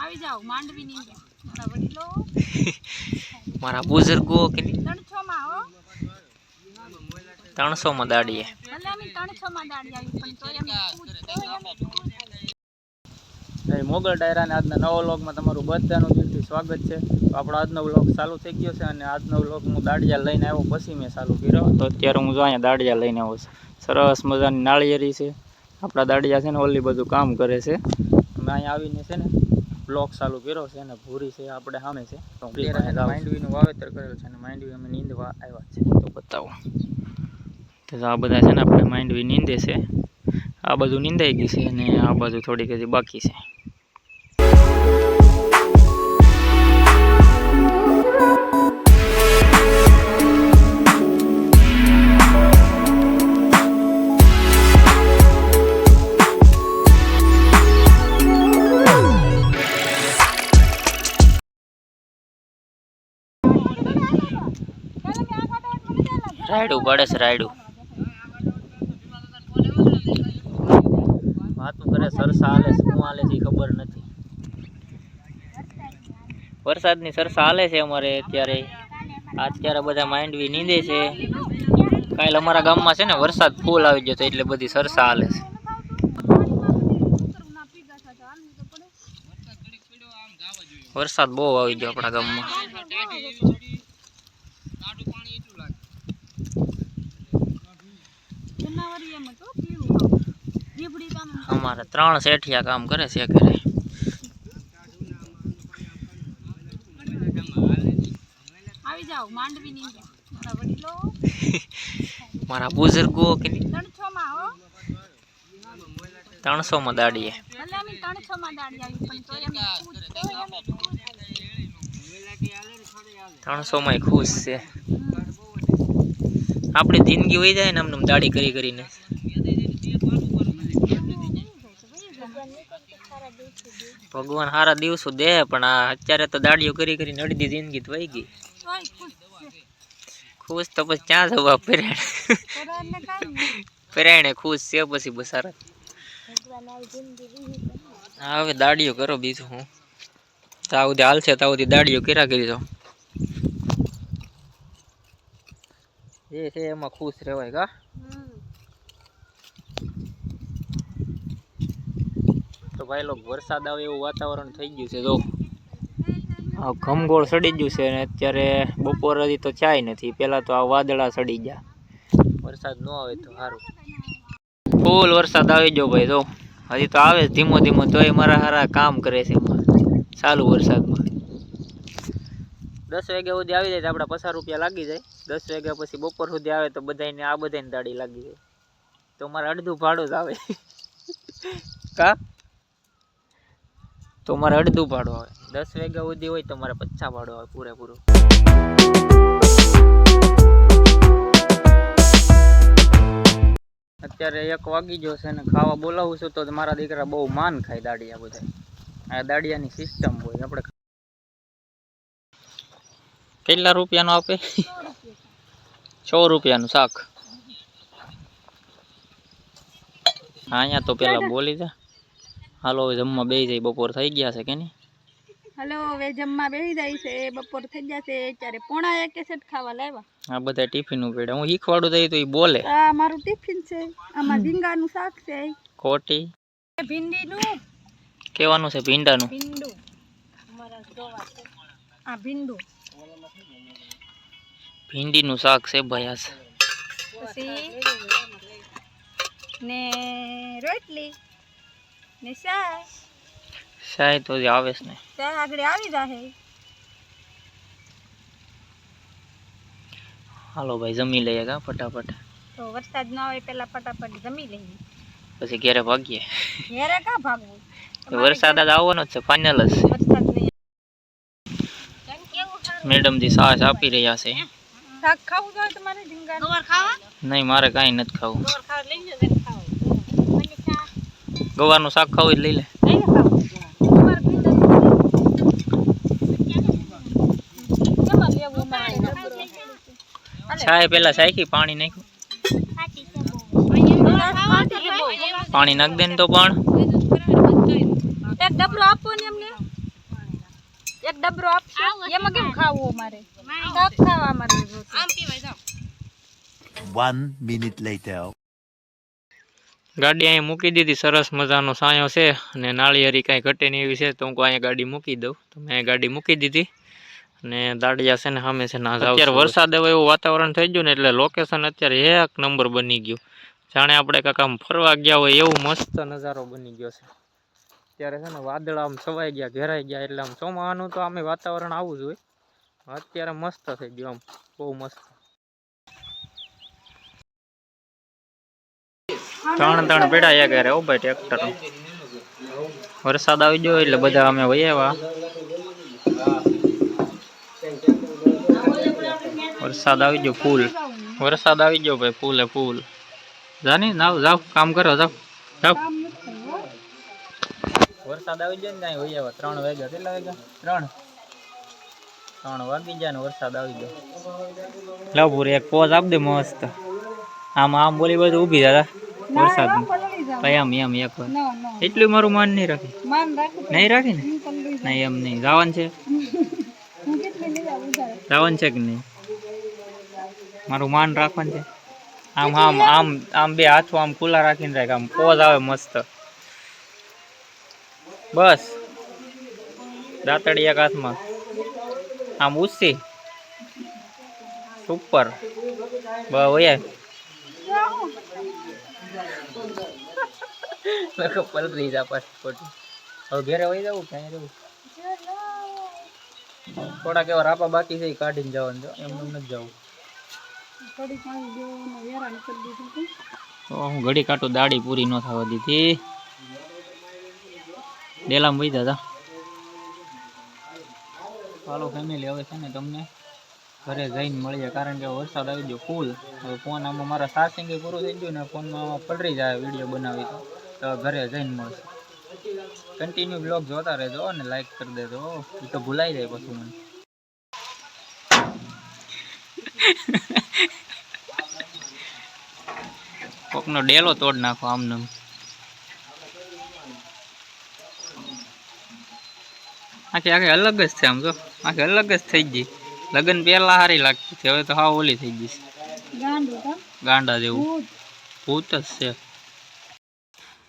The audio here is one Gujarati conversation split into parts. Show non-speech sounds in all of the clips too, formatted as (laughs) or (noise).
આવી જાઓ માંડવી ની અંદર. મારા વડીલો. મારા બુઝુર્ગો કે ત્રણસો માં હો. ત્રણસો માં દાડીએ મોગલ ડાયરાને આજના નવો વ્લોગમાં તમારું બધાનું દિલથી સ્વાગત છે. તો આપણો આજનો વ્લોગ ચાલુ થઈ ગયો છે અને આજનો વ્લોગ હું દાડિયા લઈને આવ્યો પછી મેં ચાલુ કર્યો. તો અત્યારે હું જો અહીંયા દાડિયા લઈને આવ્યો છું. સરસ મજાની નાળિયેરી છે. આપણા દાડિયા છે ને ઓલી બધું કામ કરે છે. અમે અહીંયા આવીને છે ને બ્લોગ ચાલુ કર્યો છે અને ભૂરી છે આપણે સામે છે. તો માંડવીનું વાવેતર કરેલું છે અને માંડવી અમે નીંદવા આવ્યા છે. તો બતાવો. તો આ બધા છે ને આપણે માંડવી નીંદે છે. આ બધું નીંદાઈ ગયું છે અને આ બાજુ થોડીક હજી બાકી છે. રાયડું પડે છે રાયડું. વાતું કરે સરસા હાલે શું હાલે છે ખબર નથી. વરસાદની સરસા હાલે છે અમારે અત્યારે. અત્યારે બધા માંડવી નીંદે છે. કાલે અમારા ગામમાં છે ને વરસાદ ફૂલ આવી ગયો તો એટલે બધી સરસા હાલે છે. વરસાદ બહુ આવી ગયો આપણા ગામમાં જનાવરી એમ હતું પીળું આવું. દીપડી તો આમ અમારે ત્રણ શેઠિયા કામ કરે છે ઘરે. (laughs) મારા બુઝુર્ગો કે ત્રણસો માં દાડીએ. ત્રણસો માં ખુશ છે. આપણી જિંદગી વહી જાય ને આમ દાડી કરી કરીને. ભગવાન સારા દિવસો દે, પણ આ અત્યારે તો દાડીઓ કરી કરીને અડધી જિંદગી વહી ગઈ. ખુશ તો પછી ક્યાં જવા નહીં. પર્યાણે ખુશ છે પછી બસારા હા, હવે દાડીઓ કરો બીજું હું. સુધી હાલશે તાવથી દાડીઓ કર્યા કરી દો એ છે એમાં ખુશ રહેવાય કા? તો ભાઈ લોકો વરસાદ આવે એવું વાતાવરણ થઈ ગયું છે જો. આ ઘમગોળ સડી ગયું છે અને અત્યારે બપોર હજી તો ચાય નથી. પેલા તો આ વાદળા સડી ગયા. વરસાદ ન આવે તો સારું ફૂલ વરસાદ આવી ગયો ભાઈ જો. હજી તો આવે ધીમો ધીમો તોય મારા સારા કામ કરે છે ચાલુ વરસાદમાં. દસ વાગ્યા સુધી આવી જાય તો આપણા પચાસ રૂપિયા લાગી જાય. દસ વાગ્યા પછી બપોર સુધી આવે તો બધાને આ બધાને દાડી લાગી જાય. તો મારે અડધું ભાડું જ આવે. કા? તો મારે અડધું ભાડું આવે. દસ વાગ્યા સુધી હોય તો મારે પચાસ ભાડું આવે પૂરેપૂરું. અત્યારે એક વાગી ગયો છે ને ખાવા બોલાવું છું તો મારા દીકરા બહુ માન ખાય દાડિયા બધા આ દાડિયાની સિસ્ટમ હોય, આપણે કેટલા રૂપિયાનું આપે? સો રૂપિયાનું શાક. હા, અહીંયા તો પેલા બોલી જા હાલો હવે જમવા બેસી જાય બપોર થઈ ગયા છે કે નહીં? હલો હવે જમવા બેસી જાય છે બપોર થઈ જશે ત્યારે પોણા એક સેટ ખાવા લાવ્યા આ બધા ટિફિન ઉપડે હું શીખવાડું દઈ તો એ બોલે. આ મારું ટિફિન છે આમાં ભીંગાનું શાક છે. ખોટી. ભીંડીનું? કેવાનું છે ભીંડાનું? ભીંડું. આ ભીંડું. ભીંડીનું શાક છે ભયાસ. પછી ને રોટલી ને ચા શાય તો જ આવે ને. શાય આગળ આવી જાહે. હાલો ભાઈ જમી લઈએ કા ફટાફટ? તો વરસાદ ન આવે પેલા ફટાફટ જમી લઈએ. પછી ઘેરે ભાગીએ. ઘેરે કા ભાગવું? વરસાદ જ આવવાનો જ છે ફાઇનલ જ છે. વરસાદ મેડમજી સાસ આપી રહ્યા છે. શાક ખાવું જોઈએ તમારે ઢીંગા ગવાર ખાવા? નહીં મારે કાંઈ નથી ખાવું. ગવાર ખાવા લઈ જજો ને ખાવા. મને ગવારનું શાક ખાવું જ લઈ લે. છાય પેલા સાયકી પાણી નાખ્યું. પાણી નાખ દે ને તો પણ. એક ડબલો આપો ને એમને. એક ડબરો આપશો? એમાં કેમ ખાવું અમારે? શાક ખાવા અમારે રોજ. One minute later. ગાડી અહીં મૂકી દીધી સરસ મજાનો સાયો છે અને નાળિયેરી કાંઈ ઘટે નહીં એવી છે તો હું કહું અહીંયા ગાડી મૂકી દઉં. તો મેં ગાડી મૂકી દીધી અને દાડિયા છે ને સામે છે ના અત્યારે વરસાદ હવે એવું વાતાવરણ થઈ ગયું ને એટલે લોકેશન અત્યારે એક નંબર બની ગયું. જાણે આપણે કાંક આમ ફરવા ગયા હોય એવું મસ્ત નજારો બની ગયો છે. અત્યારે છે ને વાદળ આમ છવાઈ ગયા, ઘેરાઈ ગયા એટલે આમ ચોમાવાનું તો આમે વાતાવરણ આવું જ હોય. અત્યારે મસ્ત થઈ ગયું આમ, બહુ મસ્ત. ત્રણ ત્રણ પેડા એક ઘરે ઊભા ટ્રેક્ટર વરસાદ આવી ગયો એટલે બધા અમે આવ્યા. વરસાદ આવી ગયો ફૂલ. વરસાદ આવી ગયો ભાઈ, ફૂલે ફૂલ. જાની ના જાવ, કામ કરો, જાવ જાવ. વરસાદ આવી ગયો ને ત્યાં હોય આવ્યા ત્રણ વાગ્યા કેટલા વાગ્યા? ત્રણ. ત્રણ વાગી ગયા ને વરસાદ આવી ગયો. લાવ પૂરી એક પોઝ આપ દે મસ્ત. આમ આમ બોલી બાજુ ઊભી દાદા વરસાદ ભાઈ આમ એમ એક વાર. ન, ન. એટલું મારું માન નહીં રાખે. નહીં રાખે ને. નહીં એમ નહીં. જવાનું છે. (laughs) જવાનું છે કે નહીં? મારું માન રાખવાનું છે. આમ આમ આમ આમ બે હાથો આમ ખુલ્લા રાખીને રાખ. આમ પોઝ આવે મસ્ત. બસ. દાંતડી એક હાથમાં આમ ઉસી. સુપર. લખો પલરી જા પાછી હવે ઘેરે વહી જવું ક્યાં જવું થોડાક એવા રાપા બાકી છે કાઢીને જવાનું જો એમ નથી જવું હું ઘડી કાઢું દાઢી પૂરી ન થવા દીધી. ડેલામાં વહી દાદા હાલો ફેમિલી હવે છે ને તમને ઘરે જઈને મળીએ કારણ કે વરસાદ આવી ગયો ફૂલ હવે ફોન આમાં મારા સાસિંગે પૂરું થઈ ગયું ને ફોનમાં આમાં પલરી જાય વીડિયો બનાવી તો તો ઘરે જઈને મળશે કન્ટિન્યુ બ્લોગ જોતા રહેજો અને લાઈક કરી દેજો. એ તો ભૂલાઈ જાય પછી મને. (laughs) કોકનો ડેલો તોડ નાખો આમને. આખી આખી અલગ જ છે આમ જો. આખી અલગ જ થઈ ગઈ. લગ્ન પહેલા સારી લાગતી હતી હવે તો હા ઓલી થઈ ગઈ છે. ગાંડા જેવું. ભૂત. જ છે.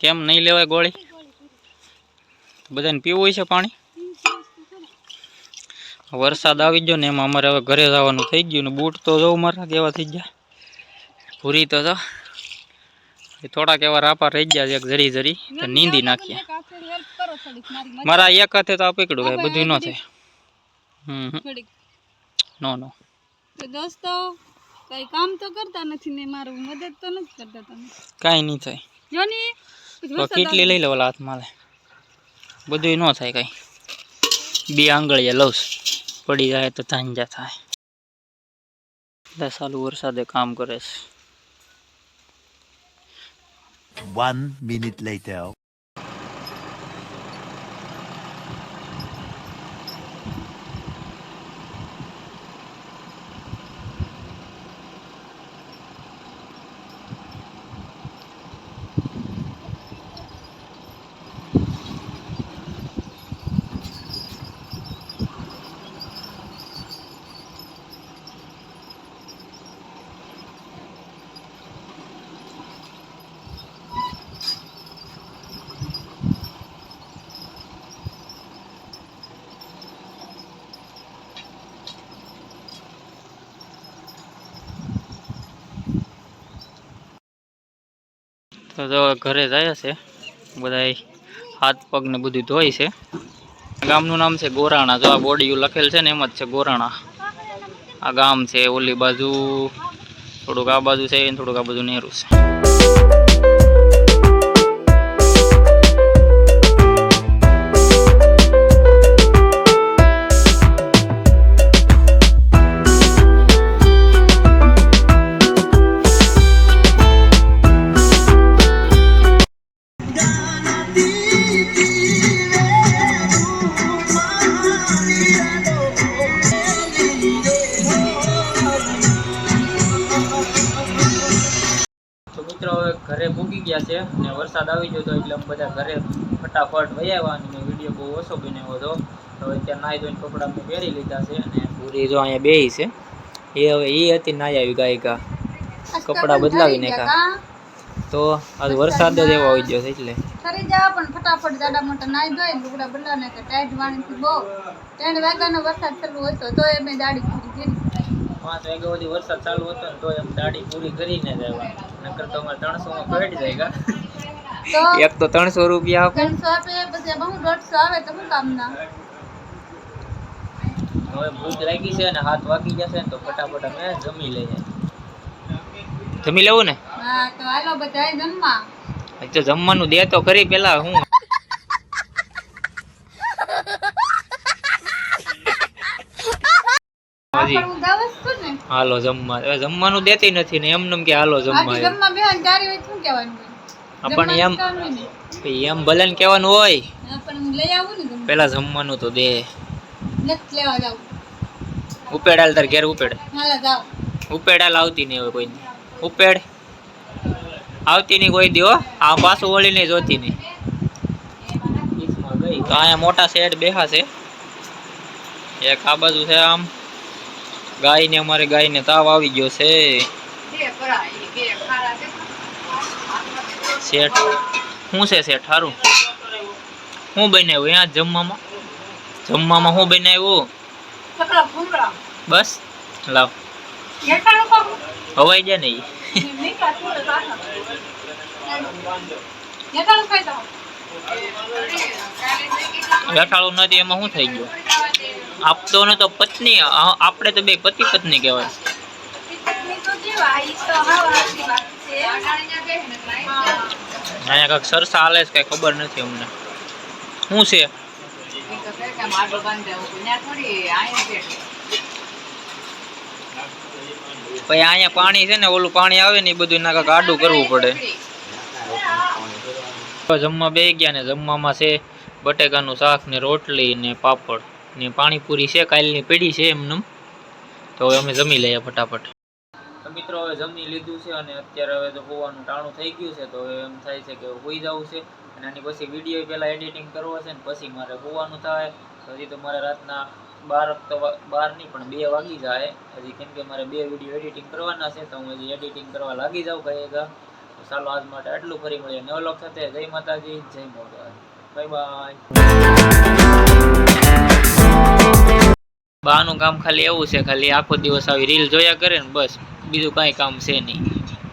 કેમ નહીં લેવાય ગોળી? બધાને પીવું હોય છે પાણી? વરસાદ આવી ગયો ને એમાં અમારે હવે ઘરે જવાનું થઈ ગયું ને બૂટ તો જવું મારા કેવા થઈ ગયા. પૂરી તો થોડાક એવા રાપા રહી ગયા છે એક જરી જરી તો નીંદી નાખીએ. કરો થોડીક મારી મારા એક હાથે તો આ પકડ્યું ભાઈ બધું ન થાય. હમ હમ. થોડીક. નો નો. તો દોસ્તો કઈ કામ તો કરતા નથી ને મારું મદદ તો નથી કરતા તમે. કાંઈ નહીં થાય. જોની પછી કેટલી લઈ લે ઓલા હાથમાં લે. બધું ન થાય કઈ. બે આંગળીએ લઉં પડી જાય તો ધાંજા થાય. બધા સાલું વરસાદે કામ કરે છે. One minute later. તો ઘરે જાય છે. બધા હાથ પગ ને બધું ધોય છે. ગામનું નામ છે ગોરાણા. જો આ બોડીયું લખેલ છે ને એમ જ છે ગોરાણા. આ ગામ છે ઓલી બાજુ. થોડુંક આ બાજુ છે થોડુંક આ બાજુ નેરું છે. છે. ને વરસાદ આવી જતો એટલે અમે બધા ઘરે ફટાફટ આવ્યા અને વીડિયો બહુ ઓછો બનાવ્યો હતો. તો અત્યારે નાહી ધોઈને કપડાં મેં પહેરી લીધા છે અને પૂરી જો અહીંયા બેહી છે. એ હવે એ હતી નાહી આવી ગાયિકા કપડાં બદલાવી નાખ્યા. તો આજ વરસાદ જ એવો આવી ગયો છે એટલે. ફરી જાવ પણ ફટાફટ જાડા મોટા નાઈ ધોઈ લુગડા બદલા નાખે ટાઈટ વાણીથી બહુ. ત્રણ વાગ્યાનો વરસાદ ચાલુ હતો તો એ મેં દાડી કરી. પાંચ વાગ્યા સુધી વરસાદ ચાલુ હતો ને તો એમ દાઢી પૂરી કરીને જ આવ્યા. નકર તો અમારે ત્રણસોમાં પેટ જાય તો એક તો ત્રણસો રૂપિયા ત્રણસો આપે પછી બહુ દોઢસો આવે તો શું કામના? હવે ભૂખ લાગી છે ને હાથ વાગી જશે ને તો ફટાફટ અમે જમી લઈએ. જમી લેવું ને? હા તો હાલો બધા જમવા. તો જમવાનું દે તો કરી પેલા હું. (laughs) હજી. હાલો જમવા. હવે જમવાનું દેતી નથી ને એમને કે હાલો જમવા. જમવા શું કહેવાનું હોય? એમ હોય એમ ભલે ને કહેવાનું હોય. પણ. પેલા જમવાનું તો દે. ઉપેડાલ તાર ઘેર ઉપેડ. ઉપેડાલ આવતી નહીં હવે કોઈ. ઉપેડ. આવતી નહીં કોઈ દી આ પાછું વળી નહીં જોતી નહીં. ગઈ તો અહીંયા મોટા શેડ બેહા છે. એક આ બાજુ છે આમ. ગાયને અમારે ગાયને તાવ આવી ગયો છે. શેઠ શું છે શેઠ સારું શું બનાવ્યું અહીંયા જમવામાં? જમવામાં શું બનાવ્યું આવ્યું? બસ લાવ. હવાઈ જાય ને એ. (laughs) બેઠાળું નથી એમાં શું થઈ ગયું? આપતો ને તો પત્ની આપણે તો બે પતિ પત્ની કહેવાય. અહીંયા કાંઈક સરસા હાલે છે, કાંઈ ખબર નથી અમને. શું છે? પછી અહીંયા પાણી છે ને, ઓલું પાણી આવે ને, એ બધું એના કાંઈક આડું કરવું પડે. જમવા બે ગયા ને, જમવામાં છે બટેકાનું શાક ને રોટલી ને પાપડ. ને પાણીપુરી છે, કાલની પેઢી છે એમને. તો હવે અમે જમી લઈએ ફટાફટ. મિત્રો હવે જમી લીધું છે અને અત્યારે હવે તો હોવાનું ટાણું થઈ ગયું છે, તો એમ થાય છે કે હોઈ જવું છે. અને આની પછી વીડિયો પહેલાં એડિટિંગ કરવો છે ને પછી મારે હોવાનું થાય. હજી તો મારે રાતના બાર તો બાર નહીં, પણ બે વાગી જાય. હજી કેમ કે મારે બે વીડિયો એડિટિંગ કરવાના છે, તો હું હજી એડિટિંગ કરવા લાગી જાઉં તો ચાલો આજ માટે આટલું ફરી મળીએ. નવલોક સાથે જય માતાજી, જય મોગલ બાય બાય. બાનું કામ ખાલી એવું છે, ખાલી આખો દિવસ આવી રીલ જોયા કરે ને બસ, બીજું કાંઈ કામ છે નહીં.